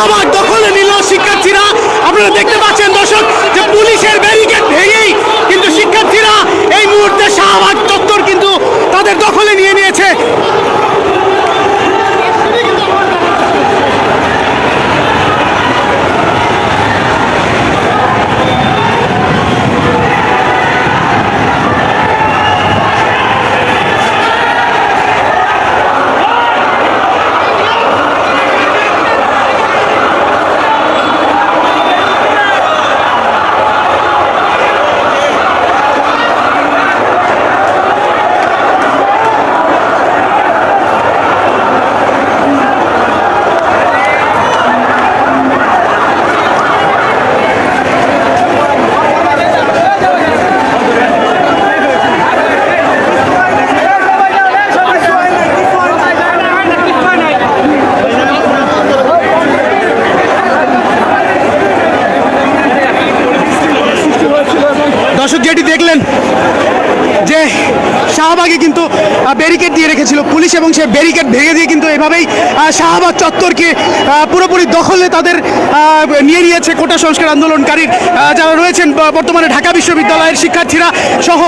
শাহবাগ দখলে নিল শিক্ষার্থীরা। আপনারা দেখতে পাচ্ছেন দর্শক শাহবাগে কিন্তু ব্যারিকেড দিয়ে রেখেছিল পুলিশ এবং সেই ব্যারিকেড ভেঙে দিয়ে কিন্তু এভাবেই শাহবাগ চত্বরকে পুরোপুরি দখলে তাদের নিয়ে নিয়েছে কোটা সংস্কার আন্দোলনকারীর যারা রয়েছেন বর্তমানে ঢাকা বিশ্ববিদ্যালয়ের শিক্ষার্থীরা সহ।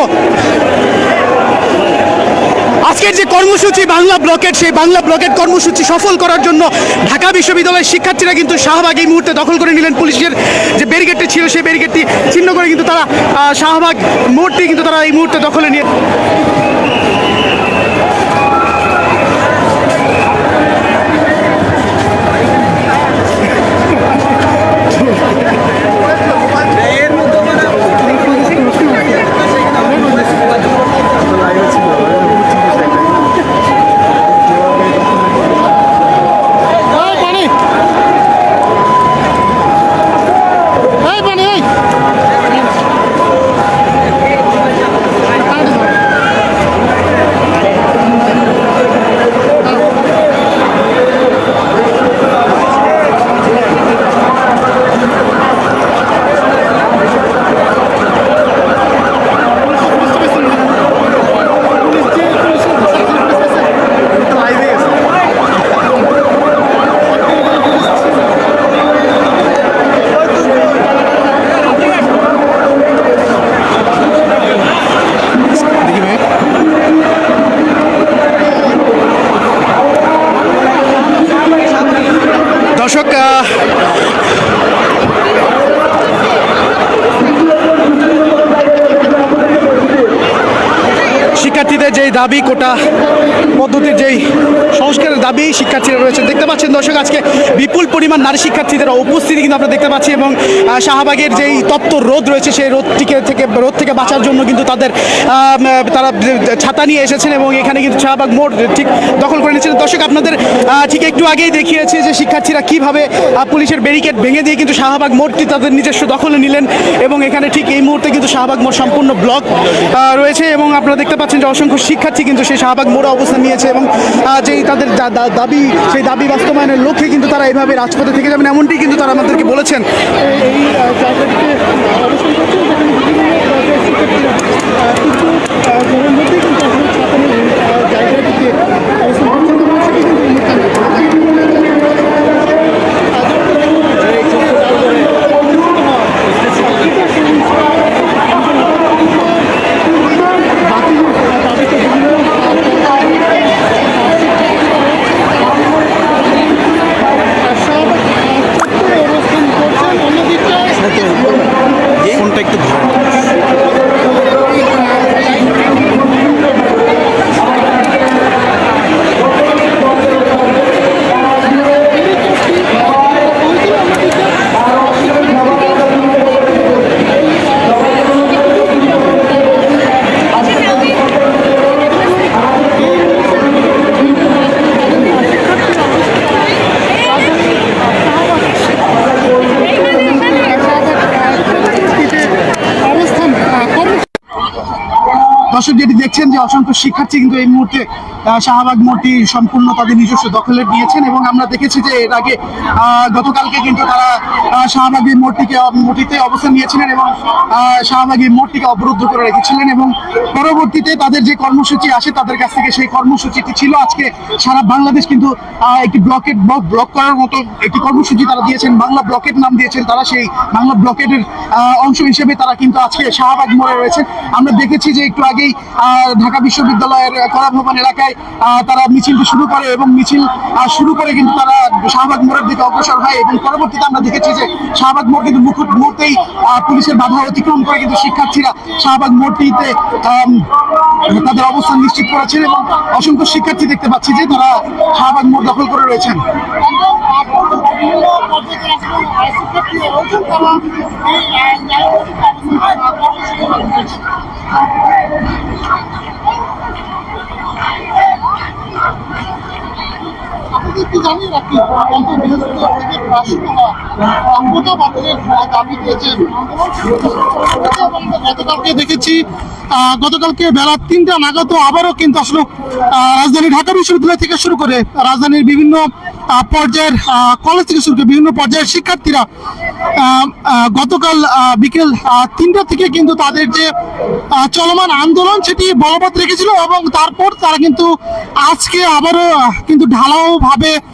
আজকের যে কর্মসূচি বাংলা ব্লকেট সেই বাংলা ব্লকেট কর্মসূচি সফল করার জন্য ঢাকা বিশ্ববিদ্যালয়ের শিক্ষার্থীরা কিন্তু শাহবাগ এই মুহূর্তে দখল করে নিলেন পুলিশের যে ব্যারিকেডটি ছিল, সেই ব্যারিকেডটি ছিন্ন করে কিন্তু তারা শাহবাগ মোড়টি কিন্তু তারা এই মুহূর্তে দখলে নিয়ে দর্শক শিক্ষার্থীদের যেই দাবি কোটা পদ্ধতির যেই সংস্কারের দাবি শিক্ষার্থীরা রয়েছে দেখতে পাচ্ছেন দর্শক, আজকে বিপুল পরিমাণ নারী শিক্ষার্থীদের উপস্থিতি কিন্তু আমরা দেখতে পাচ্ছি এবং শাহবাগের যেই তপ্ত রোদ রয়েছে, সেই রোদটিকে থেকে, রোদ থেকে বাঁচার জন্য কিন্তু তাদের তারা ছাতা নিয়ে এসেছেন এবং এখানে কিন্তু শাহবাগ মোড় ঠিক দখল করে নিয়েছেন। দর্শক, আপনাদের ঠিক একটু আগেই দেখিয়েছে যে শিক্ষার্থীরা কীভাবে পুলিশের ব্যারিকেড ভেঙে দিয়ে কিন্তু শাহবাগ মোড়টি তাদের নিজস্ব দখলে নিলেন এবং এখানে ঠিক এই মুহূর্তে কিন্তু শাহবাগ মোড় সম্পূর্ণ ব্লক রয়েছে এবং আপনারা দেখতে পাচ্ছেন যে অসংখ্য শিক্ষার্থী কিন্তু সেই শাহবাগ মোড়ে অবস্থান নিয়েছে এবং যেই তাদের দাবি, সেই দাবি বাস্তবায়নের লক্ষ্যে কিন্তু তারা এইভাবে রাজপথে থেকে যাবেন এমনটি কিন্তু তারা আমাদেরকে বলেছেন। এই যেখানে বিভিন্ন পর্যায়ের শিক্ষার্থীরা আহ, কিন্তু আহ, ঘরের মধ্যেই কিন্তু আসলে ছাপানোর এই, আহ, জায়গাটিতে অবস্থান করছেন এবং সেটি কিন্তু এখানে অবস্থান করছেন অন্যদিকে ফোনটা একটু অবস্থান কর্ম দর্শক যেটি দেখছেন যে অসংখ্য শিক্ষার্থী কিন্তু এই মুহূর্তে শাহবাগ মোড়টি সম্পূর্ণ তাদের নিজস্ব দখলে নিয়েছেন এবং আমরা দেখেছি যে এর আগে গতকালকে কিন্তু তারা আহ, শাহবাগী মোড়টিকে মোটিতে অবস্থান নিয়েছিলেন এবং আহ, শাহবাগী মোড়টিকে অবরুদ্ধ করে রেখেছিলেন এবং পরবর্তীতে তাদের যে কর্মসূচি আসে তাদের কাছ থেকে সেই কর্মসূচিটি ছিল। আজকে সারা বাংলাদেশ কিন্তু একটি ব্লকেট ব্লক ব্লক করার মতো একটি কর্মসূচি তারা দিয়েছেন। বাংলা ব্লকেট নাম দিয়েছেন তারা সেই বাংলা ব্লকেটের অংশ হিসেবে তারা কিন্তু আজকে শাহবাগ মোড়ে রয়েছেন। আমরা দেখেছি যে একটু আগেই ঢাকা বিশ্ববিদ্যালয়ের কলা ভবন এলাকায় তারা মিছিলটি শুরু করে এবং মিছিল শুরু করে কিন্তু তারা শাহবাগ মোড়ের দিকে অগ্রসর হয় এবং পরবর্তীতে আমরা দেখেছি যে শাহবাগ মোড় কিন্তু মুকুট মুহূর্তেই পুলিশের বাধা অতিক্রম করে কিন্তু শিক্ষার্থীরা শাহবাগ মোড়টিতে তাদের অবস্থান নিশ্চিত করেছেন এবং অসংখ্য শিক্ষার্থী দেখতে পাচ্ছি যে তারা শাহবাগ মোড় দখল করে রয়েছেন। জানিয়ে রাখি গত বৃহস্পতিবার থেকে প্রাসঙ্গিক অঙ্গটা বাতিলের দাবি দিয়েছেন গতকালকে দেখেছি গতকালকে বেলা তিনটা নাগাদ আবারও কিন্তু আসলে রাজধানী ঢাকা বিশ্ববিদ্যালয় থেকে শুরু করে রাজধানীর বিভিন্ন পর্যায়ের কলেজ থেকে শুরু করে বিভিন্ন পর্যায়ের শিক্ষার্থীরা গতকাল বিকেল তিনটা থেকে কিন্তু তাদের যে চলমান আন্দোলন সেটি বলবৎ রেখেছিল এবং তারপর তারা কিন্তু আজকে আবারও কিন্তু ঢালাও ভাবে আহ,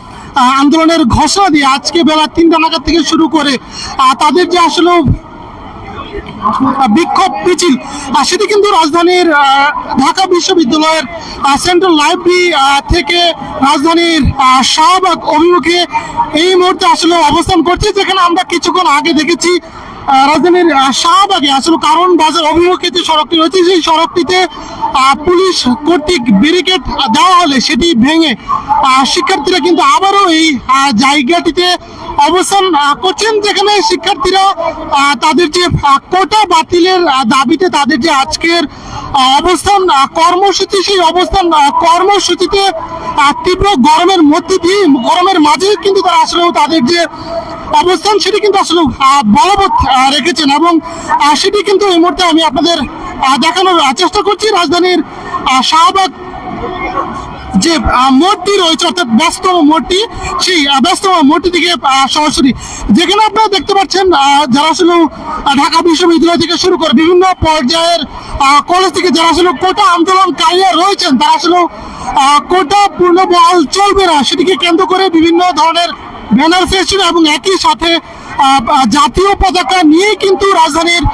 আন্দোলনের ঘোষণা দিয়ে আজকে বেলা তিনটা নাগাদ থেকে শুরু করে তাদের যে আসলে বিক্ষোভ মিছিল সেটি কিন্তু রাজধানীর ঢাকা বিশ্ববিদ্যালয়ের সেন্ট্রাল লাইব্রেরি থেকে রাজধানীর শাহবাগ অভিমুখে এই মুহূর্তে আসলে অবস্থান করছে, যেখানে আমরা কিছুক্ষণ আগে দেখেছি রাজধানীর শাহবাগে আসলে কারণ বাজার অভিমুখে যে সড়কটি রয়েছে, সেই সড়কটিতে পুলিশ কর্তৃক ব্যারিকেড দেওয়া হলে সেটি ভেঙে শিক্ষার্থীরা কিন্তু আবারও এই জায়গাটিতে অবস্থান করছেন যেখানে শিক্ষার্থীরা তাদের যে কোটা বাতিলের দাবিতে তাদের যে আজকের অবস্থান কর্মসূচি, সেই অবস্থান কর্মসূচিতে তীব্র গরমের মধ্যে দিয়ে, গরমের মাঝে কিন্তু তারা আসলে তাদের যে অবস্থান, সেটি কিন্তু আসলে বলবৎ রেখেছেন এবং সেটি কিন্তু এই মুহূর্তে আমি আপনাদের দেখানোর চেষ্টা করছি রাজধানীর শাহবাগ যে মোড়টি রয়েছে, অর্থাৎ ব্যস্তম মোড়টি সেই ব্যস্তম মোড়টি থেকে সরাসরি। যেখানে আপনারা দেখতে পাচ্ছেন যারা আসলে ঢাকা বিশ্ববিদ্যালয় থেকে শুরু করে বিভিন্ন পর্যায়ের কলেজ থেকে যারা আসলে কোটা আন্দোলনকারীরা রয়েছেন, তারা আসলে কোটা পূর্ণ বহাল চলবে না। সেটিকে কেন্দ্র করে বিভিন্ন ধরনের ব্যানার ফেস্টুন এবং একই সাথে জাতীয় পতাকা নিয়ে কিন্তু রাজধানীর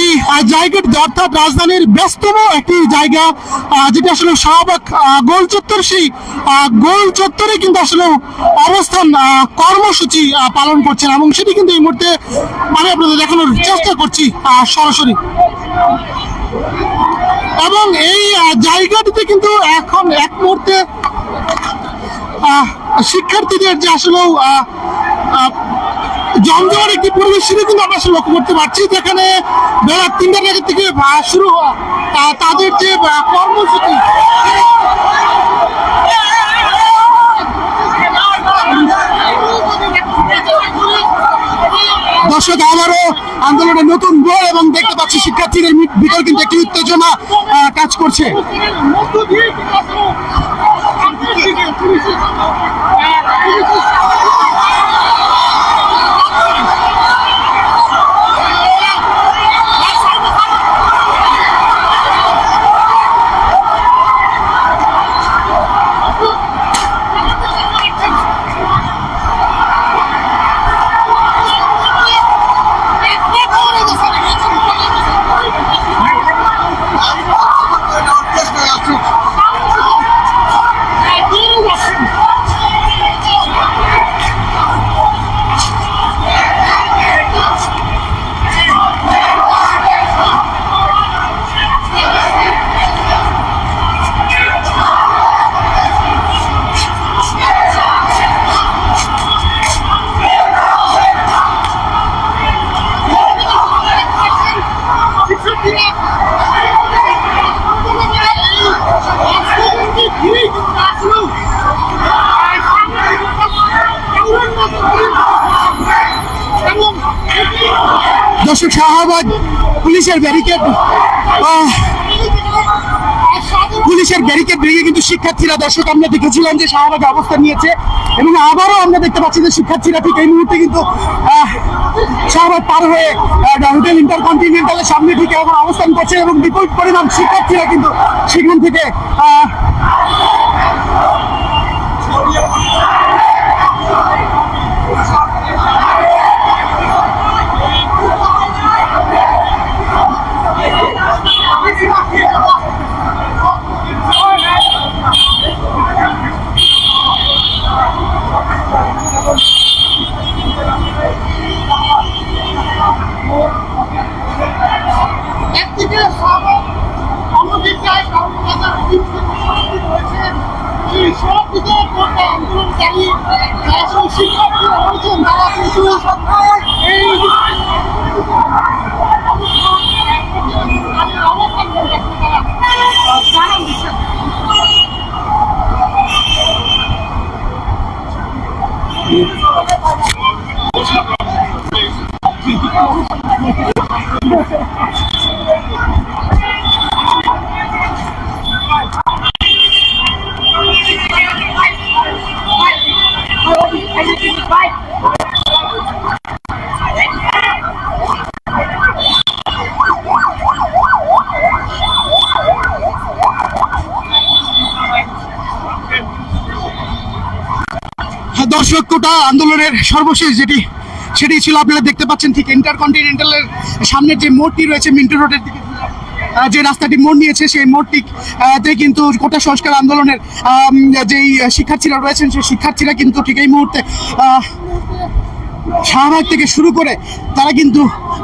এই জায়গাটি অর্থাৎ রাজধানীর ব্যস্তম একটি জায়গা যেটা আসলে শাহবাগ গোল চত্বর। সেই গোল চত্বরে কিন্তু আসলে অবস্থান কর্মসূচি পালন করছেন এবং সেটি কিন্তু এই মুহূর্তে আমি আপনাদের দেখানোর চেষ্টা করছি সরাসরি। এবং এই জায়গাটিতে কিন্তু এখন এক মুহূর্তে শিক্ষার্থীদের যে আসলে জমজমার একটি পরিবেশ সেটা কিন্তু আমরা আসলে লক্ষ্য করতে পারছি, যেখানে বেলা তিনটা নাগাদ থেকে শুরু হওয়া তাদের যে কর্মসূচি, দর্শক, আবারও আন্দোলনের নতুন বই এবং দেখতে পাচ্ছি শিক্ষার্থীদের ভিতর কিন্তু একটি উত্তেজনা কাজ করছে। শাহবাগ পুলিশের ব্যারিকেড পুলিশের ব্যারিকেড ভেঙে কিন্তু শিক্ষার্থীরা দর্শক আমরা দেখেছিলাম যে শাহবাগে অবস্থান নিয়েছে এবং আবারও আমরা দেখতে পাচ্ছি যে শিক্ষার্থীরা ঠিক এই মুহূর্তে কিন্তু আহ, শাহবাগ পার হয়ে হোটেল ইন্টারকন্টিনেন্টালের সামনে ঠিক এখন অবস্থান করছে এবং বিপুল পরিমাণ শিক্ষার্থীরা কিন্তু সেখান থেকে আহ, একদিকে সাগর অন্যদিকে কর্মকর্তার রয়েছে এই সব দিকে কোনটা আন্দোলনকারী যারা সেই শিক্ষার্থী রয়েছেন তারা কিন্তু এই অবস্থান করছেন তারা জানান দিচ্ছেন দর্শক কোটা আন্দোলনের সর্বশেষ যেটি সেটি ছিল আপনারা দেখতে পাচ্ছেন ঠিক ইন্টারকন্টিনেন্টালের সামনের যে মোড়টি রয়েছে মিন্টু রোডের দিকে। যে রাস্তাটি মোড় নিয়েছে সেই মোড়টি আহ, তে কিন্তু কোটা সংস্কার আন্দোলনের যেই শিক্ষার্থীরা রয়েছেন সেই শিক্ষার্থীরা কিন্তু ঠিক এই মুহূর্তে শাহবাগ থেকে শুরু করে তারা কিন্তু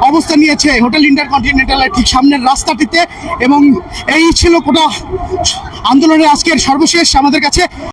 অবস্থান নিয়েছে হোটেল ইন্টারকন্টিনেন্টালের ঠিক সামনের রাস্তাটিতে এবং এই ছিল কোটা আন্দোলনের আজকের সর্বশেষ আমাদের কাছে।